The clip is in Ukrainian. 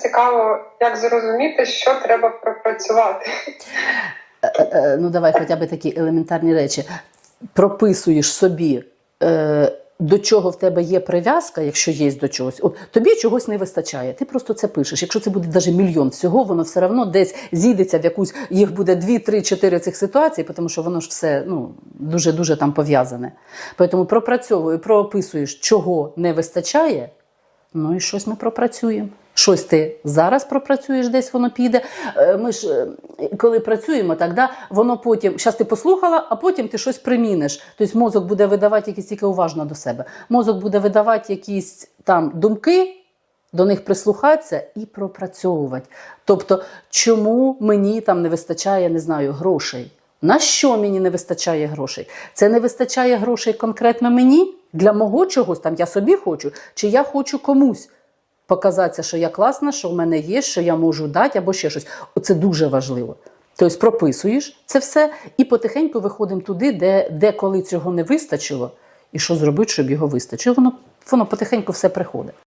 цікаво, як зрозуміти, що треба пропрацювати. Е, е, ну давай хоча б такі елементарні речі. Прописуєш собі, е, до чого в тебе є прив'язка, якщо є до чогось. От, тобі чогось не вистачає. Ти просто це пишеш. Якщо це буде навіть мільйон всього, воно все одно десь зійдеться в якусь, їх буде дві, три, чотири цих ситуацій, тому що воно ж все ну, дуже-дуже там пов'язане. Тому пропрацьовує, прописуєш, чого не вистачає. Ну і щось ми пропрацюємо. Щось ти зараз пропрацюєш, десь воно піде. Е, Ми ж е, коли працюємо, так да, воно потім, зараз ти послухала, а потім ти щось приміниш. Тобто мозок буде видавати якісь тільки уважно до себе. Мозок буде видавати якісь там думки, до них прислухатися і пропрацьовувати. Тобто, чому мені там не вистачає, не знаю, грошей? На що мені не вистачає грошей? Це не вистачає грошей конкретно мені для мого чогось, там я собі хочу, чи я хочу комусь показатися, що я класна, що в мене є, що я можу дати, або ще щось. Оце дуже важливо. Тобто прописуєш це все і потихеньку виходимо туди, де, де коли цього не вистачило, і що зробити, щоб його вистачило. Воно, воно потихеньку все приходить.